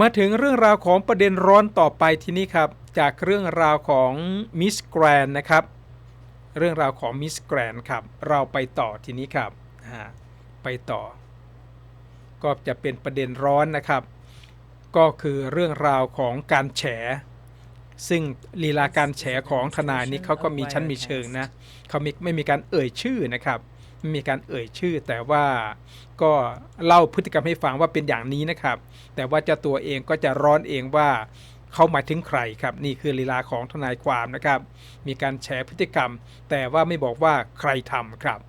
มาถึงเรื่องราวของประเด็นร้อนต่อไปที่นี้ครับ จากเรื่องราวของมิสแกรนนะครับ เรื่องราวของมิสแกรนครับ เราไปต่อทีนี้ครับไปต่อ ก็จะเป็นประเด็นร้อนนะครับ ก็คือเรื่องราวของการแฉ ซึ่งลีลาการแฉของทนายนี้เขาก็มีชั้นมีเชิงนะเขาไม่ไม่มีการเอ่ยชื่อนะครับ มีการเอ่ยชื่อ แต่ว่าก็เล่าพฤติกรรมให้ฟังว่าเป็นอย่างนี้นะครับ แต่ว่าเจ้าตัวเองก็จะร้อนเองว่าเขาหมายถึงใครครับนี่คือลีลาของทนายความนะครับ มีการแฉพฤติกรรม แต่ว่าไม่บอกว่าใครทำครับ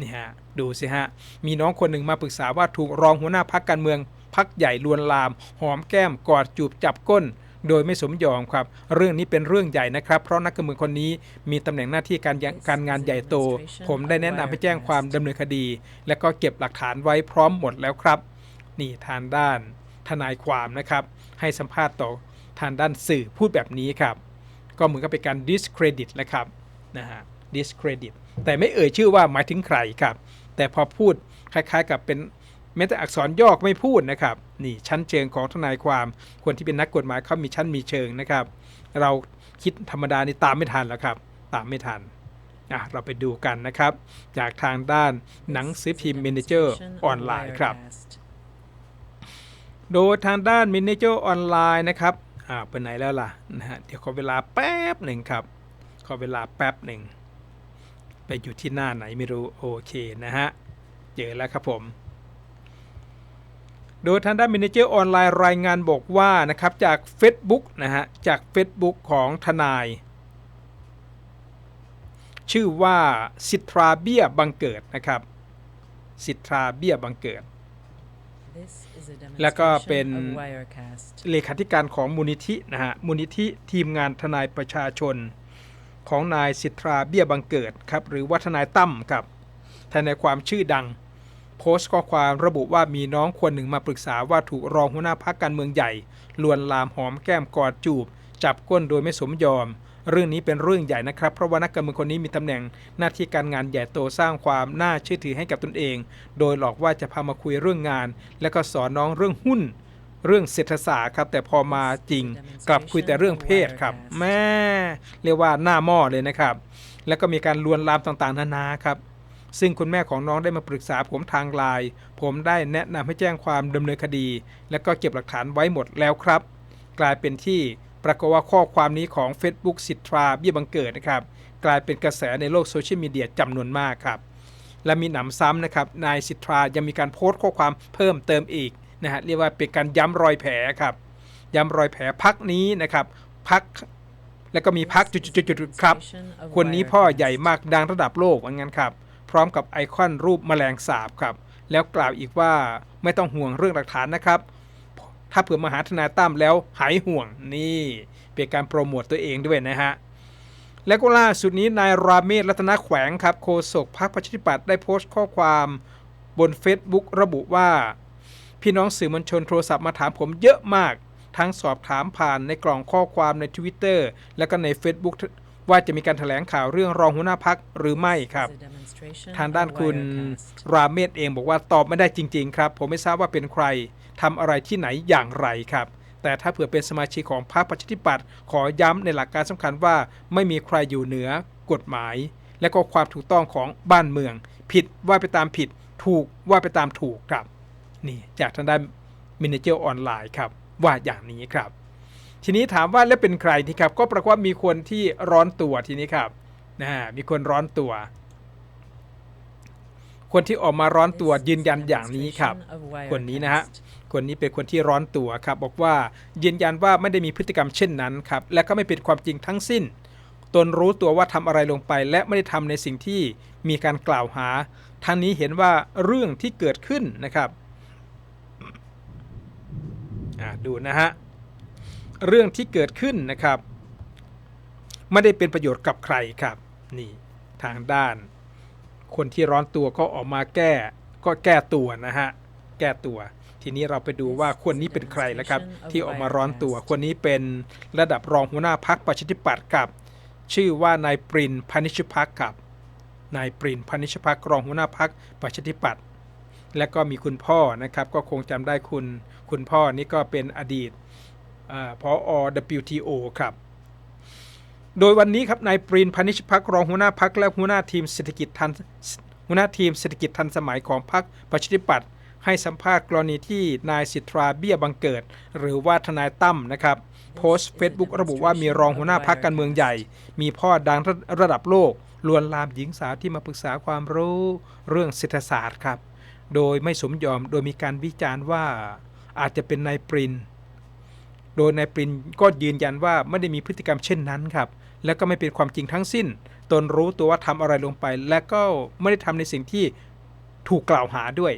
นี่ฮะดูสิฮะมีน้องคนหนึ่งมาปรึกษาว่าถูกรองหัวหน้าพักการเมืองพักใหญ่ลวนลาม หอมแก้มกอดจูบจับก้น โดยไม่สมยอมครับ เรื่องนี้เป็นเรื่องใหญ่นะครับ เพราะนักการเมืองคนนี้มีตำแหน่งหน้าที่การการงานใหญ่โต ผมได้แนะนำให้แจ้งความดำเนินคดี และก็เก็บหลักฐานไว้พร้อมหมดแล้วครับ นี่ทางด้านทนายความนะครับ ให้สัมภาษณ์ต่อทางด้านสื่อพูดแบบนี้ครับ ก็เหมือนกับเป็นการ discredit แล้วครับนะฮะ discredit แต่ไม่เอ่ยชื่อว่าหมายถึงใครครับ แต่พอพูดคล้ายๆ กับเป็นแม้แต่อักษรย่อไม่พูดนะครับ นี่ชั้นเชิงของทนายความคนที่เป็นนักกฎหมายเขามีชั้นมีเชิงนะครับ เราคิดธรรมดานี่ตามไม่ทันแล้วครับ ตามไม่ทันอะเราไปดูกันนะครับ จากทางด้านหนังสือพิมพ์ Manager ออนไลน์ครับ โดยทางด้าน Manager ออนไลน์นะครับอ่าไปไหนแล้วล่ะนะฮะเดี๋ยวขอเวลาแป๊บหนึ่งครับขอเวลาแป๊บหนึ่งไปอยู่ที่หน้าไหนไม่รู้โอเคนะฮะเจอแล้วครับผม โดยทางด้าน Manager ออนไลน์รายงานบอกว่านะครับจาก Facebook นะฮะจาก Facebook ของทนาย ชื่อว่าสิทราเบี้ยบังเกิดนะครับสิทราเบี้ยบังเกิด แล้วก็เป็นเลขาธิการของมูลนิธินะฮะมูลนิธิทีมงานทนายประชาชน ของนายสิทธาเบี้ยบังเกิดครับหรือว่าทนายตั้มครับทนายความชื่อดัง โพสต์ข้อความระบุว่ามีน้องคนหนึ่งมาปรึกษาว่าถูกรองหัวหน้าพักการเมืองใหญ่ ลวนลามหอมแก้มกอดจูบ จับก้นโดยไม่สมยอม เรื่องนี้เป็นเรื่องใหญ่นะครับ เพราะว่านักการเมืองคนนี้มีตำแหน่งหน้าที่การงานใหญ่โตสร้างความน่าเชื่อถือให้กับตนเอง โดยหลอกว่าจะพามาคุยเรื่องงาน และก็สอนน้องเรื่องหุ้นเรื่องเศรษฐศาสตร์ครับ แต่พอมาจริง กลับคุยแต่เรื่องเพศครับแม่เรียกว่าหน้าหม้อเลยนะครับ แล้วก็มีการลวนลามต่างๆนานาครับ ซึ่งคุณแม่ของน้องได้มาปรึกษาผมทางไลน์ผมได้แนะนำให้แจ้งความดำเนินคดี และก็เก็บหลักฐานไว้หมดแล้วครับ กลายเป็นที่ปรากฏว่าข้อความนี้ของ Facebook สิทราเบี้ยบังเกิดนะครับ กลายเป็นกระแสในโลกโซเชียลมีเดียจำนวนมากครับ และมีหนำซ้ำนะครับนายสิทรายังมีการโพสต์ข้อความเพิ่มเติมอีกนะฮะเรียกว่าเป็นการย้ำรอยแผลครับย้ำรอยแผลพักนี้นะครับพักแล้วก็มีพักจุดๆๆๆครับ คนนี้พ่อใหญ่มากดังระดับโลกว่างั้นครับพ ร้อมกับไอคอนรูปแมลงสาบครับ แล้วกล่าวอีกว่าไม่ต้องห่วงเรื่องหลักฐานนะครับ ถ้าเผื่อมาหาทนายตั้มแล้วหายห่วงนี่เป็นการโปรโมตตัวเองด้วยนะฮะและก็ล่าสุดนี้นายราเมศรัตนแขวงครับโฆษกพรรคประชาธิปัตย์ได้โพสต์ข้อความบน Facebook ระบุว่า พี่น้องสื่อมวลชนโทรศัพท์มาถามผมเยอะมาก ทั้งสอบถามผ่านในกล่องข้อความใน Twitter และก็ใน Facebook ว่าจะมีการถแถลงข่าวเรื่องรองหัวหน้าพักหรือไม่ครับ ทางด้านคุณราเมศเองบอกว่าตอบไม่ได้จริง ๆ ครับ ผมไม่ทราบว่าเป็นใครทำอะไรที่ไหนอย่างไรครับ แต่ถ้าเผื่อเป็นสมาชิกของพรรคประชาธิปัตย์ขอย้ำในหลักการสำคัญว่าไม่มีใครอยู่เหนือกฎหมาย และก็ความถูกต้องของบ้านเมือง ผิดว่าไปตามผิดถูกว่าไปตามถูกครับ นี่จากทางด้านมินเจอร์ออนไลน์ครับว่าอย่างนี้ครับ ทีนี้ถามว่าแล้วเป็นใครที่ครับ ก็ปรากฏว่ามีคนที่ร้อนตัวทีนี้ครับนะมีคนร้อนตัว คนที่ออกมาร้อนตัวยืนยันอย่างนี้ครับ คนนี้นะฮะคนนี้เป็นคนที่ร้อนตัวครับ บอกว่ายืนยันว่าไม่ได้มีพฤติกรรมเช่นนั้นครับ และก็ไม่เป็นความจริงทั้งสิ้น ตนรู้ตัวว่าทำอะไรลงไป และไม่ได้ทำในสิ่งที่มีการกล่าวหาทั้งนี้เห็นว่าเรื่องที่เกิดขึ้นนะครับดูนะฮะ เรื่องที่เกิดขึ้นนะครับ ไม่ได้เป็นประโยชน์กับใครครับนี่ทางด้าน คนที่ร้อนตัวก็ออกมาแก้ก็แก้ตัวนะฮะแก้ตัว ทีนี้เราไปดูว่าคนนี้เป็นใครแล้วครับ ที่ออกมาร้อนตัว คนนี้เป็นระดับรองหัวหน้าพักประชาธิปัตย์กับ ชื่อว่านายปรินพานิชพักครับนายปรินพานิชพักรองหัวหน้าพักประชาธิปัตย์และก็มีคุณพ่อนะครับ ก็คงจำได้คุณ คุณพ่อนี่ก็เป็นอดีตอา พอ WTO ครับ โดยวันนี้ครับนายปรินพนิชพักรองหัวหน้าพักและหัวหน้าทีมเศรษฐกิจทันหัวหน้าทีมเศรษฐกิจทันสมัยของพรรคประชาธิปัตย์ให้สัมภาษณ์กรณีที่นายสิทธาเบี้ยบังเกิด หรือว่าทนายตั้มนะครับ โพสต์เฟซบุ๊กระบุว่ามีรองหัวหน้าพักการเมืองใหญ่ มีพ่อดังระระดับโลกลวนลามหญิงสาวที่มาปรึกษาความรู้เรื่องเศรษฐศาสตร์ครับ โดยไม่สมยอมโดยมีการวิจารณ์ว่าอาจจะเป็นนายปริน โดยนายปรินก็ยืนยันว่าไม่ได้มีพฤติกรรมเช่นนั้นครับ และก็ไม่เป็นความจริงทั้งสิ้น ตนรู้ตัวว่าทำอะไรลงไป และก็ไม่ได้ทำในสิ่งที่ถูกกล่าวหาด้วย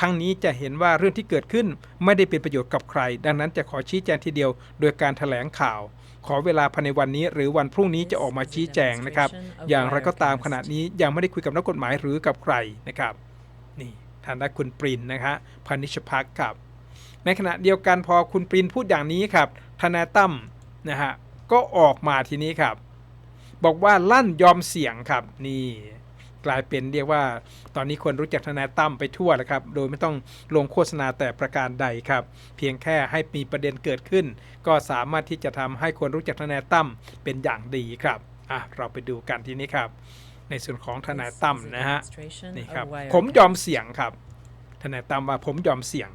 ทั้งนี้จะเห็นว่าเรื่องที่เกิดขึ้นไม่ได้เป็นประโยชน์กับใคร ดังนั้นจะขอชี้แจงทีเดียวโดยการถแถลงข่าว ขอเวลาภายในวันนี้ หรือวันพรุ่งนี้จะออกมาชี้แจงนะครับ อย่างไรก็ตามขณะนี้ยังไม่ได้คุยกับนักกฎหมายหรือกับใครนะครับ นี่ทางด้านคุณปรินนะฮะพานิชพักครับ ในขณะเดียวกันพอคุณปรินพูดอย่างนี้ครับทนายตั้มนะฮะก็ออกมาทีนี้ครับ บอกว่าลั่นยอมเสี่ยงครับ นี่กลายเป็นเรียกว่า ตอนนี้คนรู้จักทนายตั้มไปทั่วแล้วครับ โดยไม่ต้องลงโฆษณาแต่ประการใดครับ เพียงแค่ให้มีประเด็นเกิดขึ้น ก็สามารถที่จะทำให้คนรู้จักทนายตั้มเป็นอย่างดีครับอะเราไปดูกันทีนี้ครับ ในส่วนของทนายตั้มนะฮะนี่ครับ ผมยอมเสี่ยงครับทนายตั้มว่าผมยอมเสี่ยง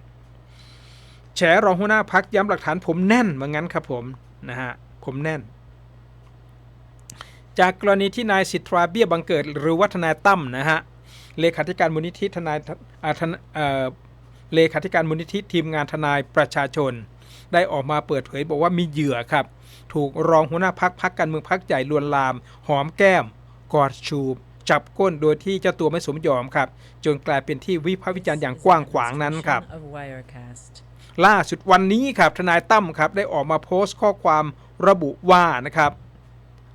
แฉรองหัวหน้าพักย้ำหลักฐานผมแน่นเหมือนงั้นครับผมนะฮะผมแน่น จากกรณีที่นายสิทธาเบี้ยบังเกิด หรือว่านายตั้มนะฮะเลขาธิการมูลนิธิทนายเลขาธิการมูลนิธิทีมงานทนายประชาชน ได้ออกมาเปิดเผยบอกว่ามีเหยื่อครับ ถูกรองหัวหน้าพักพักการเมืองพักใหญ่ลวนลาม หอมแก้ม กอดชูบจับก้นโดยที่เจ้าตัวไม่สมยอมครับ จนกลายเป็นที่วิพากษ์วิจารณ์อย่างกว้างขวางนั้นครับ ล่าสุดวันนี้ครับทนายตั้มครับได้ออกมาโพสต์ข้อความระบุว่านะครับ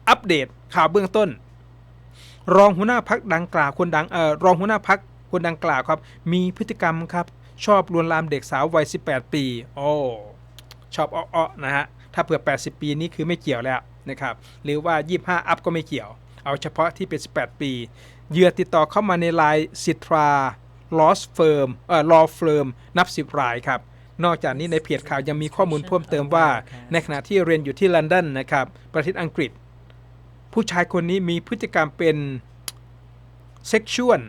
อัปเดตข่าวเบื้องต้น รองหัวหน้าพักดังกล่าวคนดังเอ่อรองหัวหน้าพักคนดังกล่าวครับ มีพฤติกรรมครับ ชอบลวนลามเด็กสาววัย 18 ปี โอ้ชอบอ้อๆนะฮะถ้าเผื่อ 80 ปีนี้คือไม่เกี่ยวแล้วนะครับหรือว่า 25 อัพก็ไม่เกี่ยว เอาเฉพาะที่เป็น 18 ปีเหยื่อติดต่อเข้ามาในไลน์สิทราลอสเฟิร์มเอ่อลอเฟิร์มนับ 10 รายครับ นอกจากนี้ในเพจข่าวยังมีข้อมูลเพิ่มเติมว่า ในขณะที่เรียนอยู่ที่ลอนดอนนะครับ ประเทศอังกฤษ ผู้ชายคนนี้มีพฤติกรรมเป็น sexual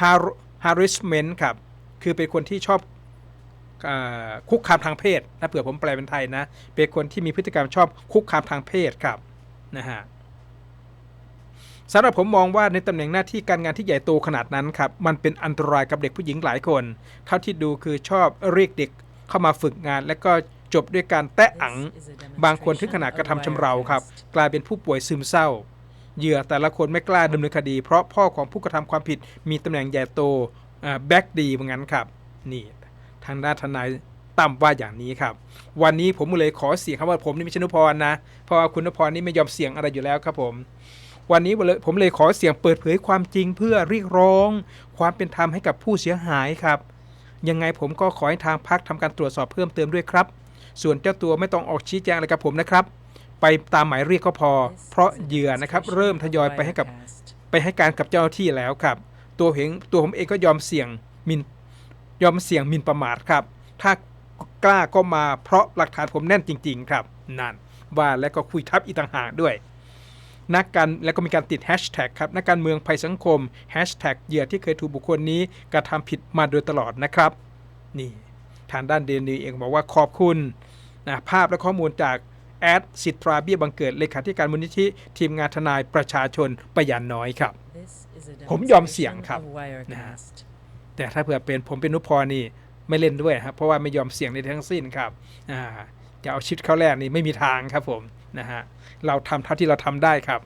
har- harassment ครับ คือเป็นคนที่ชอบเออคุกคามทางเพศถ้าเผื่อผมแปลเป็นไทยนะ เป็นคนที่มีพฤติกรรมชอบคุกคามทางเพศครับนะฮะ สำหรับผมมองว่าในตำแหน่งหน้าที่การงานที่ใหญ่โตขนาดนั้นครับมันเป็นอันตรายกับเด็กผู้หญิงหลายคน เท่าที่ดูคือชอบเรียกเด็กเข้ามาฝึกงาน และก็จบด้วยการแตะอัง บางคนถึงขนาดกระทำชำเราครับ กลายเป็นผู้ป่วยซึมเศร้า เหยื่อแต่ละคนไม่กล้าดำเนินคดี เพราะพ่อของผู้กระทำความผิดมีตำแหน่งใหญ่โตแบ็กดีเหมือนกันครับ นี่ ทางด้านทนายตั้มว่าอย่างนี้ครับ วันนี้ผมเลยขอเสียงคำว่าผมนี่ไม่ใช่นุพรนะเพราะว่าคุณนุพรนี่ไม่ยอมเสียงอะไรอยู่แล้วครับผม วันนี้ผมเลยขอเสียงเปิดเผยความจริงเพื่อเรียกร้อง ความเป็นธรรมให้กับผู้เสียหายครับ ยังไงผมก็ขอให้ทางพักทำการตรวจสอบเพิ่มเติมด้วยครับ ส่วนเจ้าตัวไม่ต้องออกชี้แจงอะไรกับผมนะครับ ไปตามหมายเรียกก็พอ เพราะเหยื่อนะครับเริ่มทยอยไปให้กับไปให้การกับเจ้าหน้าที่แล้วครับ ตัวเองตัวผมเองก็ยอมเสี่ยงมินยอมเสี่ยงมินประมาทครับ ถ้ากล้าก็มาเพราะหลักฐานผมแน่นจริง ๆ ครับนั่นว่าแล้วก็คุยทับอีต่างหากด้วย นักการแล้วก็มีการติดแฮชแท็กครับนักการเมืองภัยสังคมแฮชแท็กเหยื่อที่เคยถูกบุคคลนี้กระทำผิดมาโดยตลอดนะครับนี่ทางด้านเดนีเองบอกว่าขอบคุณนะภาพและข้อมูลจากแอดสิทราเบี้ยบังเกิดเลขาธิการมูลนิธิทีมงานทนายประชาชนประยานน้อยครับ ผมยอมเสี่ยงครับนะฮะแต่ถ้าเผื่อเป็นผมเป็นนุพรนี่ไม่เล่นด้วยครับเพราะว่าไม่ยอมเสี่ยงในทั้งสิ้นครับอ่าจะเอาชิดเข้าแรกนี่ไม่มีทางครับผม นะฮะเราทำเท่าที่เราทำได้ครับ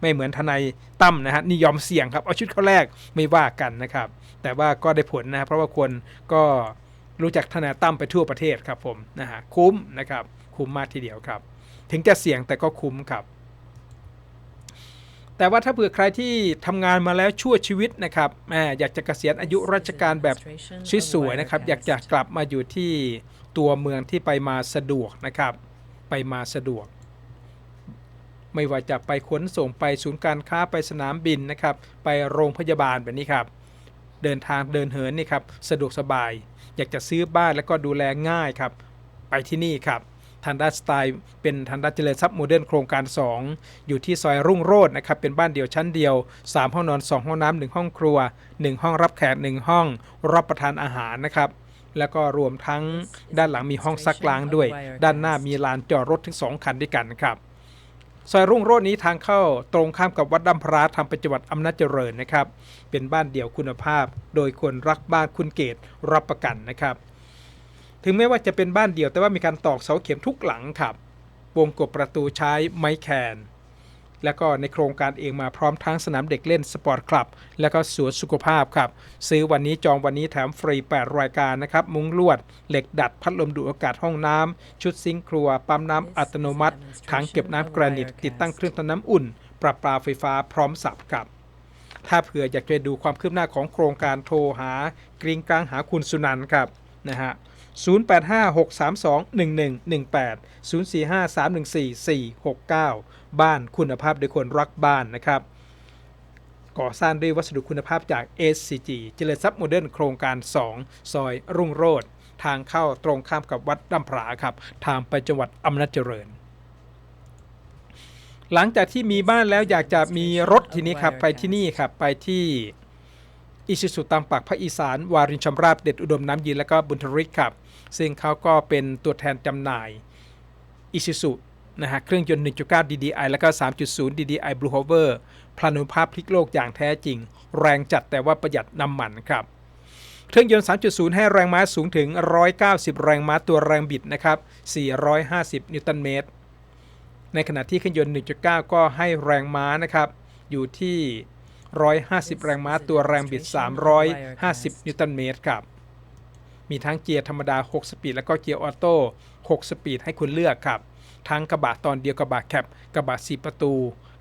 ไม่เหมือนทนายตั้มนะฮะนี่ยอมเสี่ยงครับ เอาชุดเข้าแรกไม่ว่ากันนะครับ แต่ว่าก็ได้ผลนะเพราะว่าคนก็รู้จักทนายตั้มไปทั่วประเทศครับผมนะฮะคุ้มนะครับ คุ้มมากทีเดียวครับ ถึงจะเสี่ยงแต่ก็คุ้มครับ แต่ว่าถ้าเผื่อใครที่ทำงานมาแล้วชั่วชีวิตนะครับแหมอยากจะเกษียณอายุราชการแบบสวยๆนะครับ อยากจะกลับมาอยู่ที่ตัวเมืองที่ไปมาสะดวกนะครับ ไปมาสะดวก ไม่ว่าจะไปขนส่งไปศูนย์การค้าไปสนามบินนะครับ ไปโรงพยาบาลแบบนี้ครับ เดินทางเดินเหินนี่ครับสะดวกสบาย อยากจะซื้อบ้านแล้วก็ดูแลง่ายครับ ไปที่นี่ครับทันด้าสไตล์เป็นทันด้าเจริญทรัพย์โมเดิร์นโครงการ 2 อยู่ที่ซอยรุ่งโรจน์นะครับ เป็นบ้านเดี่ยวชั้นเดียว 3 ห้องนอน 2 ห้องน้ำ1ห้องครัว 1 ห้องรับแขก 1 ห้อง รับประทานอาหารนะครับ แล้วก็รวมทั้งด้านหลังมีห้องซักล้างด้วย ด้านหน้ามีลานจอดรถถึง 2 คันด้วยกันครับซอยรุ่งโรจน์นี้ทางเข้าตรงข้ามกับวัดดัมพราทำเป็นจังหวัดอำนาจเจริญนะครับ เป็นบ้านเดี่ยวคุณภาพ โดยคนรักบ้านคุณเกตรับประกันนะครับ ถึงแม้ว่าจะเป็นบ้านเดี่ยวแต่ว่ามีการตอกเสาเข็มทุกหลังครับ วงกบประตูใช้ไม้แคน แล้วก็ในโครงการเองมาพร้อมทั้งสนามเด็กเล่นสปอร์ตคลับ แล้วก็สวนสุขภาพครับ ซื้อวันนี้จองวันนี้แถมฟรี 8 รายการนะครับ มุ้งลวด เหล็กดัดพัดลมดูดอากาศห้องน้ำชุดซิงค์ครัว ปั๊มน้ำอัตโนมัติถังเก็บน้ำแกรนิตติดตั้งเครื่องทำน้ำอุ่น ปรับปลาไฟฟ้าพร้อมสับครับถ้าเผื่ออยากจะดูความคืบหน้าของโครงการโทรหากริงกลางหาคุณสุนันท์ครับนะฮะ 0856321118 045314469 บ้านคุณภาพโดยคนรักบ้านนะครับ ก่อสร้างด้วยวัสดุคุณภาพจาก SCG เจริญทรัพย์โมเดิร์นโครงการ 2 ซอยรุ่งโรจน์ทางเข้าตรงข้ามกับวัดดัมพราครับ ทางไปจังหวัดอำนาจเจริญ หลังจากที่มีบ้านแล้วอยากจะมีรถทีนี้ครับ ไปที่นี่ครับ ไปที่ อิชิสุตามปากภาคอีสาน วารินชำราบเด็ดอุดมน้ำยืนและก็บุญทริกครับ ซึ่งเขาก็เป็นตัวแทนจำหน่ายอิชิสุนะฮะเครื่องยนต์ 1.9 DDI แล้วก็ 3.0 DDI Blue Hover พลานุภาพพลิกโลกอย่างแท้จริง แรงจัดแต่ว่าประหยัดน้ำมันครับ เครื่องยนต์ 3.0 ให้แรงม้าสูงถึง 190 แรงม้าตัวแรงบิดนะครับ 450 นิวตันเมตร ในขณะที่เครื่องยนต์ 1.9 ก็ให้แรงม้านะครับ อยู่ที่ 150 แรงม้าตัวแรงบิด 350 นิวตันเมตรครับ มีทั้งเกียร์ธรรมดา 6 สปีด แล้วก็เกียร์ออโต้ 6 สปีดให้คุณเลือกครับ ทั้งกระบะตอนเดียวกระบะแคปกระบะ 4 ประตู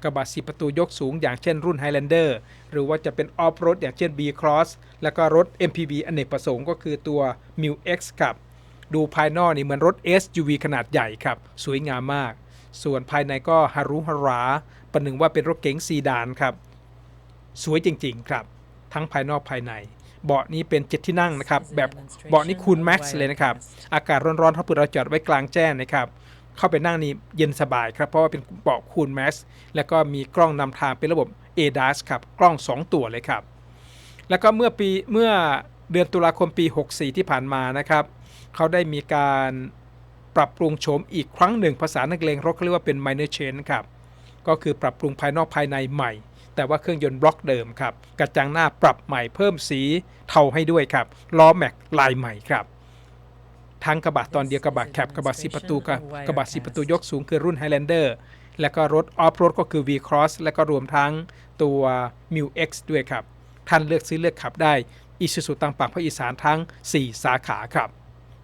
กระบะ 4 ประตูยกสูงอย่างเช่นรุ่น Highlander หรือว่าจะเป็นออฟโรดอย่างเช่น B Cross แล้วก็รถ MPV อเนกประสงค์ก็คือตัว m i X ครับ ดูภายนอกนี่เหมือนรถ SUV ขนาดใหญ่ครับ สวยงามมาก ส่วนภายในก็ฮารุฮาราประหนึ่งว่าเป็นรถเก๋งซีดานครับ สวยจริง ๆ ครับ ทั้งภายนอกภายใน เบาะนี้เป็นเจ็ดที่นั่งนะครับ แบบเบาะนี้คูลแม็กซ์เลยนะครับ อากาศร้อนๆถ้าเผื่อเราจอดไว้กลางแจ้งนะครับเข้าไปนั่งนี่เย็นสบายครับ เพราะว่าเป็นเบาะคูลแม็กซ์แล้วก็มีกล้องนำทางเป็นระบบ ADAS ครับ กล้อง 2 ตัวเลยครับ แล้วก็เมื่อปีเมื่อเดือนตุลาคมปี 64 ที่ผ่านมานะครับ เขาได้มีการปรับปรุงโฉมอีกครั้งหนึ่งภาษานักเลงรถเขาเรียกว่าเป็น minor change ครับ ก็คือปรับปรุงภายนอกภายในใหม่ แต่ว่าเครื่องยนต์บล็อกเดิมครับ กระจังหน้าปรับใหม่เพิ่มสีเทาให้ด้วยครับ ล้อแม็กลายใหม่ครับ ทั้งกระบะตอนเดียวกระบะแคปกระบะสีประตูกับกระบะสีประตูยกสูงคือรุ่น Highlander และก็รถออฟโรดก็คือ V Cross และก็รวมทั้งตัว m u X ด้วยครับ ท่านเลือกซื้อเลือกขับได้อิสุสุตังปากภาคอีสานทั้ง 4 สาขาครับ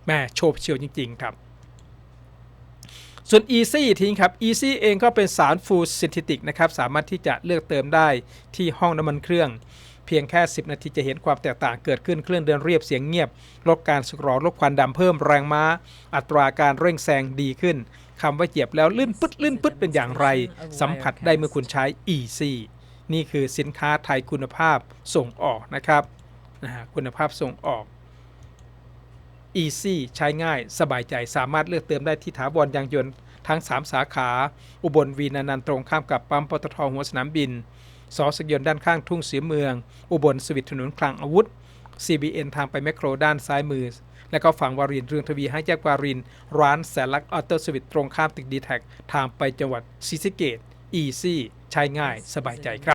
แม่โชบเชียวจริง ๆ ครับ ส่วน Easy ทิ้งครับ Easy เองก็เป็นสารฟูซินเทติกนะครับ สามารถที่จะเลือกเติมได้ที่ห้องน้ำมันเครื่อง เพียงแค่ 10 นาทีจะเห็นความแตกต่างเกิดขึ้นเครื่องเดินเรียบเสียงเงียบ ลดการสึกหรอลดควันดำเพิ่มแรงม้า อัตราการเร่งแซงดีขึ้นคำว่าเหยียบแล้วลื่นปึ๊ดลื่นปึ๊ดเป็นอย่างไร สัมผัสได้เมื่อคุณใช้ Easy นี่คือสินค้าไทยคุณภาพส่งออกนะครับนะฮะคุณภาพส่งออก Easy ใช้ง่าย สบายใจสามารถเลือกเติมได้ที่ถาวรยางยนต์ทั้ง 3 สาขา อุบลวีนานันตรงข้ามกับปั๊มปตทหัวสนามบิน สอสกยนต์ด้านข้างทุ่งเสียเมือง อุบลสวิตถนนคลังอาวุธ CBN ทางไปแมคโครด้านซ้ายมือ และก็ฝั่งวารินเรืองทวีให้แยกวาริน ร้านแสนลักษณ์ออโต้สวิตตรงข้ามตึกดีแท็ทางไปจังหวัดศรีสะเกด Easy ใช้ง่าย สบายใจครับ